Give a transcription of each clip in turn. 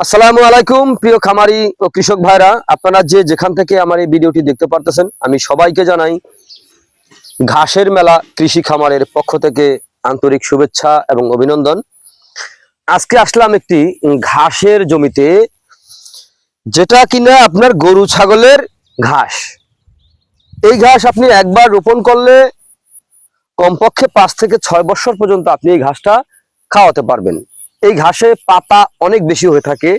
আসসালামু আলাইকুম, প্রিয় খামারি ও কৃষক ভাইরা। আপনারা যে যেখান থেকে আমার এই ভিডিওটি দেখতে পারতেছেন, আমি সবাইকে জানাই, ঘাসের মেলা কৃষি খামারের পক্ষ থেকে আন্তরিক শুভেচ্ছা এবং অভিনন্দন। আজকে আসলাম একটি ঘাসের জমিতে, যেটা কিনা আপনার গরু ছাগলের ঘাস। এই ঘাস আপনি একবার রোপণ করলে কমপক্ষে পাঁচ থেকে ছয় বছর পর্যন্ত আপনি এই ঘাসটা খাওয়াতে পারবেন। এই ঘাসে পাতা অনেক বেশি হয়ে থাকে।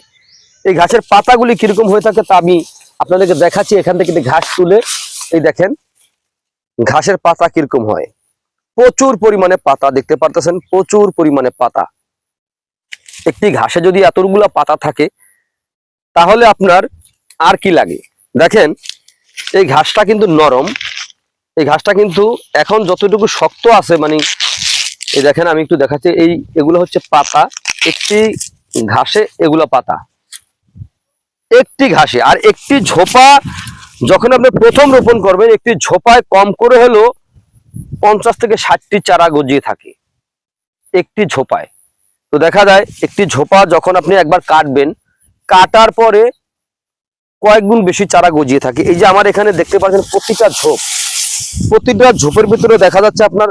এই ঘাসের পাতাগুলি কীরকম হয়ে থাকে তা আমি আপনাদেরকে দেখাচ্ছি। এখান থেকে ঘাস তুলে, এই দেখেন, ঘাসের পাতা কীরকম হয়। প্রচুর পরিমাণে পাতা, দেখতে পারতেছেন, প্রচুর পরিমাণে পাতা। একটি ঘাসে যদি এতগুলা পাতা থাকে, তাহলে আপনার আর কি লাগে? দেখেন, এই ঘাসটা কিন্তু নরম। এই ঘাসটা কিন্তু এখন যতটুকু শক্ত আছে মানে এই দেখেন, আমি একটু দেখাচ্ছি, এই, এগুলো হচ্ছে পাতা। একটি ঘাসে এগুলো পাতা। একটি ঘাসে, আর একটি ঝোপা যখন আপনি প্রথম রোপণ করবেন, একটি ঝোপায় কম করে হলো পঞ্চাশ থেকে ষাটটি চারা গজিয়ে থাকে একটি ঝোপায়। তো দেখা যায়, একটি ঝোপা যখন আপনি একবার কাটবেন, কাটার পরে কয়েক গুণ বেশি চারা গজিয়ে থাকে। এই যে আমার এখানে দেখতে পাচ্ছেন প্রতিটা ঝোপ, প্রতিটা ঝোপের ভিতরে দেখা যাচ্ছে আপনার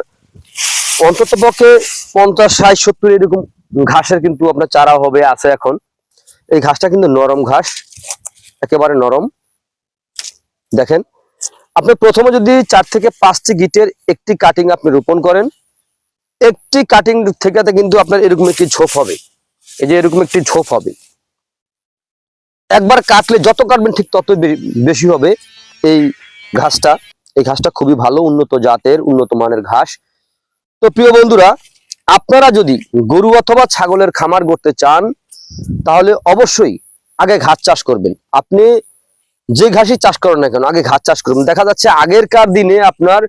অন্তত পক্ষে পঞ্চাশ, ষাট, সত্তর এরকম ঘাসের কিন্তু আপনার চারা হবে, আছে এখন। এই ঘাসটা কিন্তু নরম ঘাস, একেবারে নরম। দেখেন, আপনি প্রথমে যদি চার থেকে পাঁচটি গিটের একটি কাটিং আপনি রোপণ করেন, একটি কাটিং থেকে কিন্তু আপনার এরকম একটি ঝোপ হবে। এই যে এরকম একটি ঝোপ হবে। একবার কাটলে যত কাটবেন ঠিক তত বেশি হবে এই ঘাসটা। এই ঘাসটা খুবই ভালো, উন্নত জাতের, উন্নত মানের ঘাস। তো প্রিয় বন্ধুরা আপনারা যদি গরু অথবা ছাগলের খামার করতে চান, তাহলে অবশ্যই আগে ঘাস চাষ করবেন। আপনি যে ঘাসই চাষ করেন না কেন, আগে ঘাস চাষ করবেন দেখা যাচ্ছে আগেরকার দিনে আপনার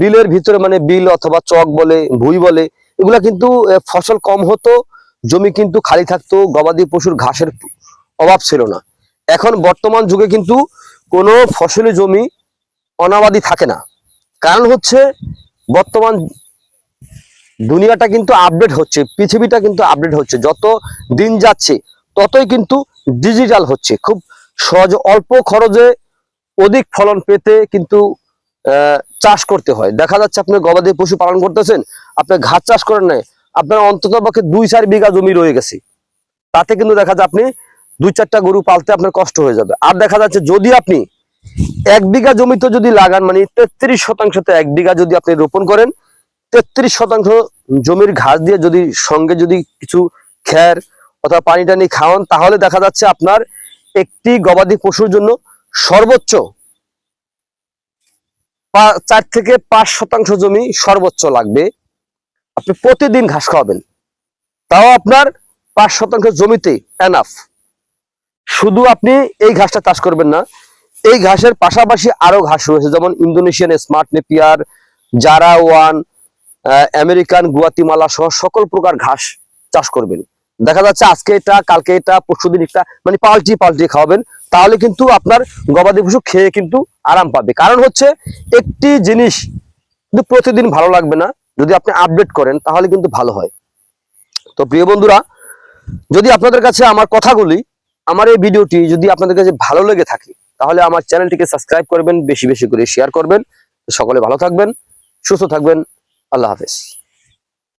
বিলের ভিতরে মানে বিল অথবা চক বলে, ভুই বলে, এগুলা কিন্তু ফসল কম হতো, জমি কিন্তু খালি থাকতো, গবাদি পশুর ঘাসের অভাব ছিল না। এখন বর্তমান যুগে কিন্তু কোনো ফসলি জমি অনাবাদি থাকে না। কারণ হচ্ছে বর্তমান দুনিয়াটা কিন্তু আপডেট হচ্ছে, পৃথিবীটা কিন্তু আপডেট হচ্ছে। যত দিন যাচ্ছে, ততই কিন্তু ডিজিটাল হচ্ছে। খুব সহজ, অল্প খরচে অধিক ফলন পেতে কিন্তু চাষ করতে হয়। দেখা যাচ্ছে আপনি গবাদি পশু পালন করতেছেন, আপনি ঘাস চাষ করেন নাই, আপনার অন্তত পক্ষে দুই, চার বিঘা জমি রয়ে গেছে। তাতে কিন্তু দেখা যায় আপনি দুই, চারটা গরু পালতে আপনার কষ্ট হয়ে যাবে। আর দেখা যাচ্ছে যদি আপনি এক বিঘা জমিতে যদি লাগান মানে তেত্রিশ শতাংশতে এক বিঘা যদি আপনি রোপণ করেন তেত্রিশ শতাংশ জমির ঘাস দিয়ে যদি সঙ্গে যদি কিছু খ্যার অথবা পানি টানি খাওয়ান, তাহলে দেখা যাচ্ছে আপনার একটি গবাদি পশুর জন্য সর্বোচ্চ চার থেকে পাঁচ শতাংশ জমি সর্বোচ্চ লাগবে। আপনি প্রতিদিন ঘাস খাওয়াবেন। তাও আপনার পাঁচ শতাংশ জমিতে এনাফ শুধু আপনি এই ঘাসটা চাষ করবেন না, এই ঘাসের পাশাপাশি আরও ঘাস রয়েছে, যেমন ইন্দোনেশিয়ান স্মার্ট নেপিয়ার, জারা ওয়ান আমেরিকান, গুয়াতিমালা সহ সকল প্রকার ঘাস চাষ করবেন। দেখা যাচ্ছে আজকে এটা, কালকে এটা পরশুদিন একটা মানে পাল্টি পাল্টি খাওয়াবেন। তাহলে কিন্তু আপনার গবাদি পশু খেয়ে কিন্তু আরাম পাবে। কারণ হচ্ছে একটি জিনিস কিন্তু প্রতিদিন ভালো লাগবে না। যদি আপনি আপডেট করেন, তাহলে কিন্তু ভালো হয়। তো প্রিয় বন্ধুরা, যদি আপনাদের কাছে আমার কথাগুলি, আমার এই ভিডিওটি যদি আপনাদের কাছে ভালো লেগে থাকে, তাহলে আমার চ্যানেলটিকে সাবস্ক্রাইব করবেন, বেশি বেশি করে শেয়ার করবেন। সকলে ভালো থাকবেন, সুস্থ থাকবেন। আল্লাহ হাফেজ